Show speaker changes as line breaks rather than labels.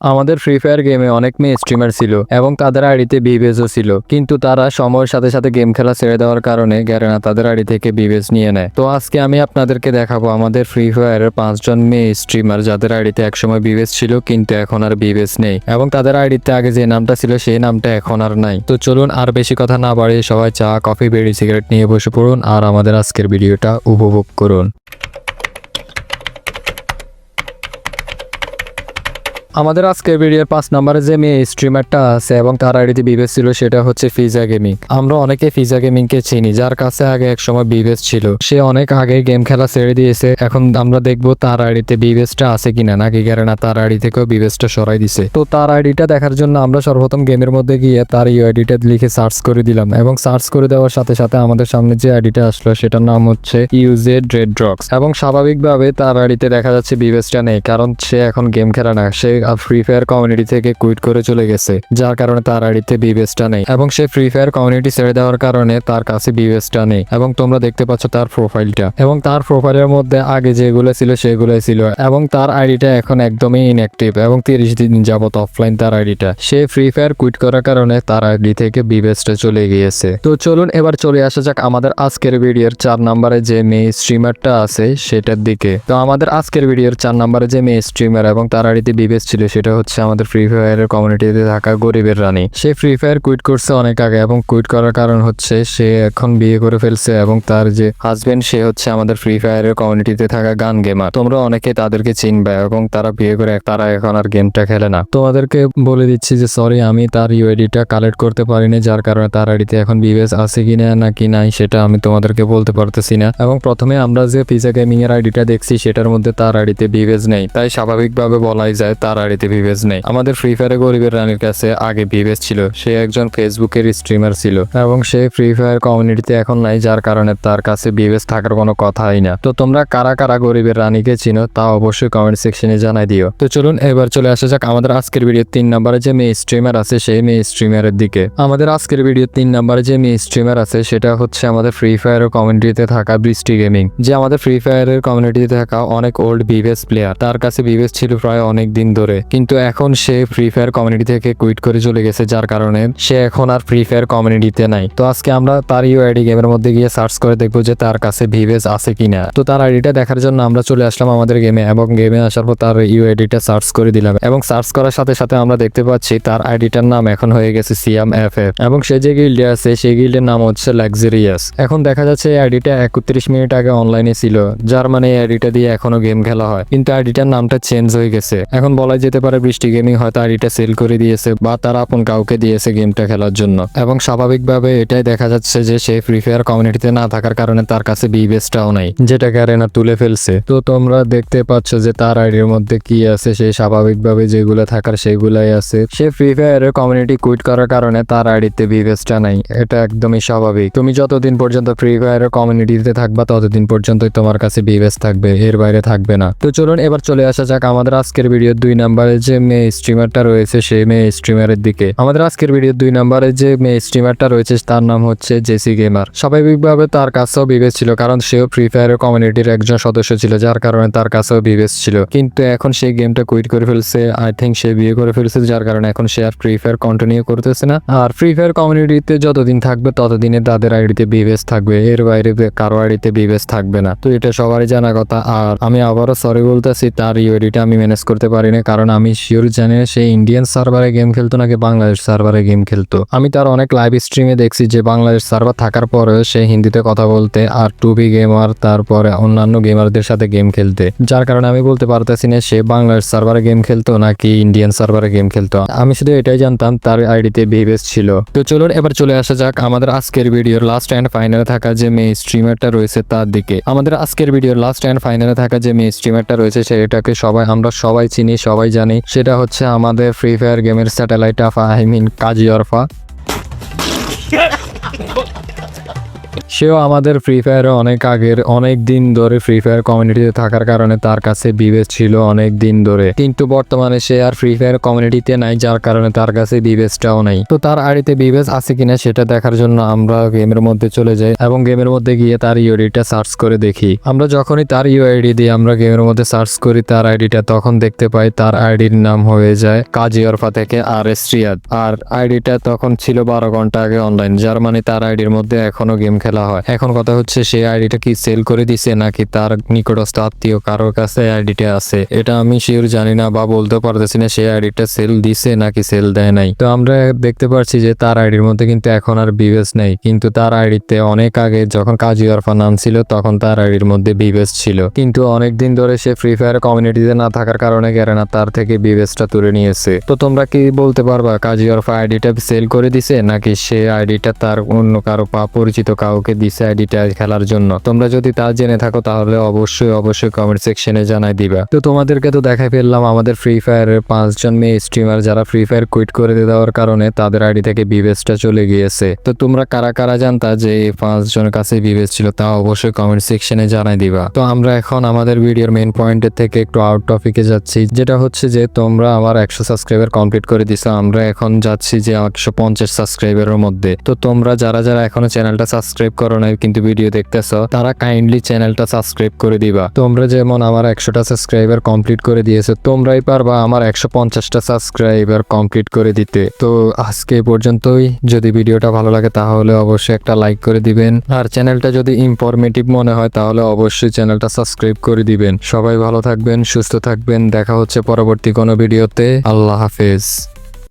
আমাদের free fire গেমে অনেক মেয়ে স্ট্রিমার ছিল এবং তাদের আইডিতে বিবেজও ছিল। কিন্তু তারা সময়ের সাথে সাথে গেম খেলা ছেড়ে দেওয়ার কারণে গ্যারেনা তাদের আড়ি থেকে বিবেজ নিয়ে নেয়। তো আজকে আমি আপনাদেরকে দেখাবো আমাদের ফ্রি ফায়ারের পাঁচজন মেয়ে স্ট্রিমার যাদের আইডিতে একসময় বিবেজ ছিল কিন্তু এখন আর বিবেজ নেই এবং তাদের আইডিতে আগে যে নামটা ছিল সেই নামটা এখন আর নাই। তো চলুন আর বেশি কথা না বাড়িয়ে সবাই চা, কফি, বেড়ি, সিগারেট নিয়ে বসে পড়ুন আর আমাদের আজকের ভিডিওটা উপভোগ করুন। আমাদের আজকে ভিডিওর পাঁচ নম্বরে যে মেয়ে স্ট্রিমারটা আছে এবং তার আইডিতে বিবেস ছিল, সেটা হচ্ছে ফিজা গেমিং আমরা অনেকে ফিজা গেমিং কে চিনি, যার কাছে আগে এক সময় বিবেস ছিল। সে অনেক আগে গেম খেলা ছেড়ে দিয়েছে। এখন আমরা দেখব তার আইডিতে বিবেসটা আছে কিনা, নাকি না, তার আইডি থেকেও বিবেসটা সরাই দিছে। তো তার আইডিটা দেখার জন্য আমরা সর্বপ্রথম গেমের মধ্যে গিয়ে তার ইউআইডিটা লিখে সার্চ করে দিলাম এবং সার্চ করে দেওয়ার সাথে সাথে আমাদের সামনে যে আইডিটা আসলো, সেটার নাম হচ্ছে ইউজে ড্রেড ড্রগস এবং স্বাভাবিকভাবে তার আইডিতে দেখা যাচ্ছে বিবেসটা নেই, কারণ সে এখন গেম খেলা না। সে ফ্রি ফায়ার কমিউনিটি থেকে কুইট করে চলে গেছে, যার কারণে তার আইডিতে বিবেসটা নেই এবং সে ফ্রি ফায়ার কমিউনিটি ছেড়ে দেওয়ার কারণে তার কাছে বিবেসটা নেই এবং তোমরা দেখতে পাচ্ছ তার প্রোফাইলটা এবং তার প্রোফাইলের মধ্যে আগে যেগুলো ছিল সেগুলোই ছিল এবং তার আইডিটা এখন একদমই ইনঅ্যাক্টিভ এবং তিরিশ দিন যাবত অফলাইন তার আইডিটা সে ফ্রি ফায়ার কুইট করার কারণে তার আইডি থেকে বিবেসটা চলে গিয়েছে। তো চলুন এবার চলে আসা যাক আমাদের আজকের ভিডিওর চার নম্বরে যে মেয়ে স্ট্রিমারটা আছে সেটার দিকে। তো আমাদের আজকের ভিডিওর চার নম্বরে যে মেয়ে স্ট্রিমার এবং তার আইডিতে বিবেস ছিল সেটা হচ্ছে আমাদের ফ্রি ফায়ারের কমিউনিটিতে থাকা গরিবের রানী। সে ফ্রি ফায়ার কুইট করছে অনেক আগে এবং কুইট করার কারণ হচ্ছে সে এখন বিয়ে করে ফেলছে এবং তার যে হাজবেন্ড সে হচ্ছে আমাদের ফ্রি ফায়ারের কমিউনিটিতে থাকা গান গেমার। তোমরা অনেকে তাদেরকে চিনবে এবং তারা বিয়ে করে তারা এখন আর গেমটা খেলে না। তোমাদেরকে বলে দিচ্ছি যে সরি আমি তার ইউআইডিটা কালেক্ট করতে পারিনি, যার কারণে তার আইডিতে এখন বিবেস আছে কিনা নাকি নাই সেটা আমি তোমাদেরকে বলতে পারতেছি না। এবং প্রথমে আমরা যে পিজা গেমিং এর আইডিটা দেখছি, সেটার মধ্যে তার আইডিতে বিবেজ নেই। তাই স্বাভাবিকভাবে বলাই যায়, তার আইডিতে বিবেজ নেই। আমাদের ফ্রি ফায়ারে গরিবের রানীর কাছে আগে বিবেজ ছিল। সে একজন ফেসবুকের স্ট্রিমার ছিল এবং সে ফ্রি ফায়ার কমিউনিটিতে এখন নাই, যার কারণে তার কাছে বিবেজ থাকার কোনো কথাই না। তো তোমরা কারা কারা গরিবের রানীকে চিনো তা অবশ্যই কমেন্ট সেকশনে জানাই দিও। তো চলুন এবার চলে আসা যাক আমাদের আজকের ভিডিও তিন নম্বরে যে মেয়ে স্ট্রিমার আছে, সেই মেয়ে স্ট্রিমারের দিকে। আমাদের আজকের ভিডিও তিন নম্বরে যে মেয়ে স্ট্রিমার আছে, সেটা হচ্ছে আমাদের ফ্রি ফায়ারের কমিউনিটিতে থাকা বৃষ্টি গেমিং যে আমাদের ফ্রি ফায়ারের কমিউনিটিতে থাকা অনেক ওল্ড বিবেস প্লেয়ার তার কাছে বিবেস ছিল প্রায় অনেক দিন ধরে। কিন্তু এখন সে ফ্রি ফায়ার কমিউনিটি থেকে কুইট করে চলে গেছে, যার কারণে সে এখন আর ফ্রি ফায়ার কমিউনিটিতে নাই। তো আজকে আমরা তার ইউআইডি গেমের মধ্যে গিয়ে সার্চ করে দেখব যে তার কাছে ভিভেজ আছে কিনা। তো তার আইডিটা দেখার জন্য আমরা চলে আসলাম আমাদের গেমে এবং গেমে আসার পর তার ইউআইডিটা সার্চ করে দিলাম এবং সার্চ করার সাথে সাথে আমরা দেখতে পাচ্ছি তার আইডিটার নাম এখন হয়ে গেছে সিএম এফ এফ এবং সে যে গিল্ডে আছে, সেই গিল্ডের নাম হচ্ছে লাক্সারিয়াস এখন দেখা যাচ্ছে এই আইডিটা একত্রিশ মিনিট আগে অনলাইনে ছিল, যার মানে এই আইডিটা দিয়ে এখনও গেম খেলা হয়। কিন্তু আইডিটার নামটা চেঞ্জ হয়ে গেছে। এখন বলা যেতে পারে, বৃষ্টি গেমিং হয়তো আইডিটা সেল করে দিয়েছে বা তারা আপন কাউকে দিয়েছে গেমটা খেলার জন্য। এবং স্বাভাবিকভাবে এটাই দেখা যাচ্ছে যে সে ফ্রি ফায়ার কমিউনিটিতে না থাকার কারণে তার কাছে বিবেসটাও নাই যেটা ক্যারেনা তুলে ফেলছে। তো তোমরা দেখতে পাচ্ছ যে তার আইডির মধ্যে কি আছে, সে স্বাভাবিকভাবে যেগুলো থাকার সেগুলাই আছে। সে ফ্রি ফায়ারের কমিউনিটি কুইট করার কারণে তার আইডিতে বিবেসটা নাই, এটা একদমই স্বাভাবিক। তুমি যতদিন পর্যন্ত ফ্রি ফায়ারের কমিউনিটিতে থাকবা, ততদিন পর্যন্তই তোমার কাছে বিবেস থাকবে, এর বাইরে থাকবে না। তো চলুন এবার চলে আসা যাক আমাদের আজকের ভিডিও দুই নাম্বারে যে মেয়ে স্ট্রিমারটা রয়েছে সেই মেয়ে স্ট্রিমারের দিকে। আমাদের আজকের ভিডিও দুই নাম্বারে যে মেয়ে স্ট্রিমারটা রয়েছে, তার নাম হচ্ছে জেসি গেমার স্বাভাবিকভাবে তার কাছেও বিবেচ ছিল, কারণ সেও ফ্রি ফায়ারের কমিউনিটির একজন সদস্য ছিল, যার কারণে তার কাছেও বিবেচ ছিল। কিন্তু এখন সেই গেমটা কুইট করে ফেলছে আই থিঙ্ক সে বিয়ে করে ফেলছে, যার কারণে এখন সে আর ফ্রি ফায়ার কন্টিনিউ করতেছে না। আর ফ্রি ফায়ার কমিউনিটিতে যতদিন থাকবে, ততদিনে তাদের আইডিতে বিবেস থাকবে, এর বাইরে কারও আইডিতে বিবেস থাকবে না। তো এটা সবারই জানা কথা। আর আমি আবারও সরি বলতেছি, তার ইউআইডিটা আমি ম্যানেজ করতে পারি না কারণ আমি শিওর জানি সে ইন্ডিয়ান সার্ভারে গেম খেলতো নাকি বাংলাদেশ সার্ভারে গেম খেলতো। আমি তার অনেক লাইভ স্ট্রিমে দেখছি যে বাংলাদেশ সার্ভার থাকার পরেও সে হিন্দিতে কথা বলতে আর টুবি গেমার তারপরে অন্যান্য গেমারদের সাথে গেম খেলতে। যার কারণে আমি বলতে পারতেছি না সে বাংলাদেশ সার্ভারে গেম খেলতো নাকি ইন্ডিয়ান সার্ভারে গেম খেলতো। আমি শুধু এটাই জানতাম, তার আইডিতে বিহেভিয়ার ছিল। তো চলুন এবার চলে আসা যাক আমাদের আজকের ভিডিওর লাস্ট অ্যান্ড ফাইনালে থাকা যে মেয়ে স্ট্রিমারটা রয়েছে তার দিকে। আমাদের আজকের ভিডিওর লাস্ট অ্যান্ড ফাইনালে থাকা যে মেয়ে স্ট্রিমারটা রয়েছে, সেটাকে সবাই, আমরা সবাই চিনি, সবাই জানি সেটা হচ্ছে আমাদের ফ্রি ফায়ার গেমের স্যাটেলাইট আফা আই মিন কাজী অরফা সেও আমাদের ফ্রি ফায়ারে অনেক আগের, অনেক দিন ধরে ফ্রি ফায়ার কমিউনিটিতে থাকার কারণে তার কাছে বিবেচ ছিল অনেক দিন ধরে। কিন্তু বর্তমানে সে আর ফ্রি ফায়ার কমিউনিটিতে নাই, যার কারণে তার কাছে বিবেচটাও নাই। তো তার আইডিতে বিবেচ আছে কিনা সেটা দেখার জন্য আমরা গেমের মধ্যে চলে যাই এবং গেমের মধ্যে গিয়ে তার ইউআইডিটা সার্চ করে দেখি। আমরা যখনই তার ইউআইডি দিয়ে আমরা গেমের মধ্যে সার্চ করি তার আইডিটা তখন দেখতে পাই তার আইডির নাম হয়ে যায় কাজী অরফা থেকে আর এস আর আইডিটা তখন ছিল বারো ঘণ্টা আগে অনলাইন যার মানে তার আইডির মধ্যে এখনও গেম খেলা হয়। এখন কথা হচ্ছে সেই আইডিটা কি সেল করে দিছে নাকি তার নিকটস্থ আত্মীয় কারোর কাছে আইডিটা আছে? এটা আমি শিওর জানি না বা বলতে পারতেছি না সেই আইডিটা সেল দিছে নাকি সেল দেয় নাই। তো আমরা দেখতে পাচ্ছি যে তার আইডির মধ্যে কিন্তু এখন আর বিবেস নেই। কিন্তু তার আইডিতে অনেক আগে যখন কাজী অরফা নাম ছিল, তখন তার আইডির মধ্যে বিবেস ছিল। কিন্তু অনেক দিন ধরে সে ফ্রি ফায়ার কমিউনিটিতে না থাকার কারণে গেরেনা তার থেকে বিবেসটা তুলে নিয়েছে। তো তোমরা কি বলতে পারবা, কাজী অরফা আইডিটা সেল করে দিছে নাকি সে আইডিটা তার অন্য কারও পা পরিচিত কাউকে দিছে আইডিটা খেলার জন্য। তোমরা যদি তা জেনে থাকো তাহলে অবশ্যই অবশ্যই কমেন্ট সেকশনে জানাই দিবা। তো তোমাদেরকে তো দেখাই ফেললাম, আমাদের ফ্রি ফায়ারের পাঁচজন মেয়ে স্ট্রিমার যারা ফ্রি ফায়ার কুইট করে দেওয়ার কারণে তাদের আইডি থেকে বিবেসটা চলে গিয়েছে। তো তোমরা কারা কারা জানতা যে এই পাঁচজনের কাছে বিবেস ছিল তা অবশ্যই কমেন্ট সেকশনে জানাই দিবা। তো আমরা এখন আমাদের ভিডিওর মেইন পয়েন্টের থেকে একটু আউট টপিকে যাচ্ছি, যেটা হচ্ছে যে তোমরা আমার একশো সাবস্ক্রাইবার কমপ্লিট করে দিছো, আমরা এখন যাচ্ছি যে একশো পঞ্চাশ সাবস্ক্রাইবারের মধ্যে। তো তোমরা যারা যারা এখনও চ্যানেলটা সাবস্ক্রাইব করো নাই কিন্তু ভিডিও দেখতেছো, তারা কাইন্ডলি চ্যানেলটা সাবস্ক্রাইব করে দিবা। তোমরা যেমন আমার একশোটা সাবস্ক্রাইবার কমপ্লিট করে দিয়েছ, তোমরাই পারবা আমার একশো পঞ্চাশটা সাবস্ক্রাইবার কমপ্লিট করে দিতে। তো আজকে পর্যন্তই। যদি ভিডিওটা ভালো লাগে তাহলে অবশ্যই একটা লাইক করে দিবেন। আর চ্যানেলটা যদি ইনফরমেটিভ মনে হয় তাহলে অবশ্যই চ্যানেলটা সাবস্ক্রাইব করে দিবেন। সবাই ভালো থাকবেন, সুস্থ থাকবেন। দেখা হচ্ছে পরবর্তী কোনো ভিডিওতে আল্লাহ হাফেজ।